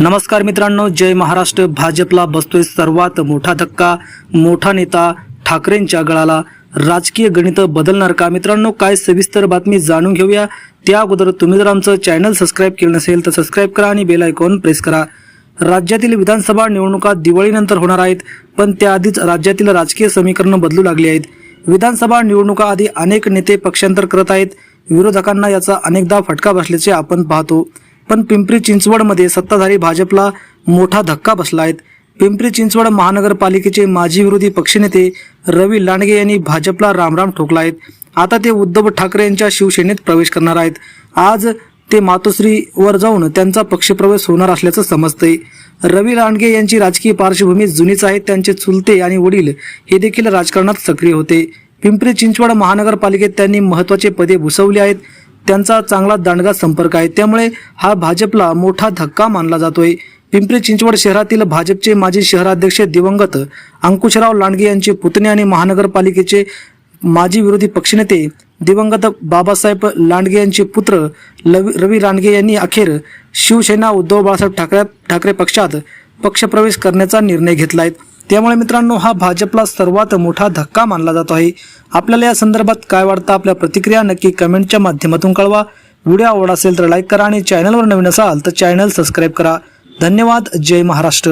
नमस्कार मित्रांनो जय महाराष्ट्र. भाजपला बसतोय सर्वात मोठा धक्का. मोठा नेता ठाकरेंच्या गळाला. राजकीय गणित बदलणार का? मित्रांनो काय सविस्तर बातमी जाणून घेऊया. त्या अगोदर तुम्ही जर आमचं चॅनल सबस्क्राईब केलं नसेल तर सबस्क्राईब करा आणि बेल आयकॉन प्रेस करा. राज्यातील विधानसभा निवडणुका दिवाळीनंतर होणार आहेत पण त्याआधीच राज्यातील राजकीय समीकरणं बदलू लागली आहेत. विधानसभा निवडणुका आधी अनेक नेते पक्षांतर करत आहेत. विरोधकांना याचा अनेकदा फटका बसल्याचे आपण पाहतो. पण पिंपरी चिंचवडमध्ये सत्ताधारी भाजपला मोठा धक्का बसला आहे. पिंपरी चिंचवड महानगरपालिकेचे माजी विरोधी पक्षनेते रवी लांडगे यांनी भाजपला रामराम ठोकला आहेत आता ते उद्धव ठाकरे यांच्या शिवसेनेत प्रवेश करणार आहेत. आज ते मातोश्रीवर जाऊन त्यांचा पक्षप्रवेश होणार असल्याचं समजतंय. रवी लांडगे यांची राजकीय पार्श्वभूमी जुनीच आहे. त्यांचे चुलते आणि वडील हे देखील राजकारणात सक्रिय होते. पिंपरी चिंचवड महानगरपालिकेत त्यांनी महत्त्वाचे पदे भूषवली आहेत. त्यांचा चांगला दांडगा संपर्क आहे. त्यामुळे हा भाजपला मोठा धक्का मानला जातोय. पिंपरी चिंचवड शहरातील भाजपचे माजी शहराध्यक्ष दिवंगत अंकुशराव लांडगे यांचे पुतणे आणि महानगरपालिकेचे माजी विरोधी पक्षनेते दिवंगत बाबासाहेब लांडगे यांचे पुत्र लवी रवी लांडगे यांनी अखेर शिवसेना उद्धव बाळासाहेब ठाकरे ठाकरे पक्षात पक्षप्रवेश करण्याचा निर्णय घेतला आहे त्यामुळे मित्रांनो हा भाजपला सर्वात मोठा धक्का मानला जातो आहे. आपल्याला या संदर्भात काय वाटतं? आपल्या प्रतिक्रिया नक्की कमेंटच्या माध्यमातून कळवा. व्हिडिओ आवड असेल तर लाईक करा आणि चॅनलवर नवीन असाल तर चॅनल सबस्क्राईब करा. धन्यवाद. जय महाराष्ट्र.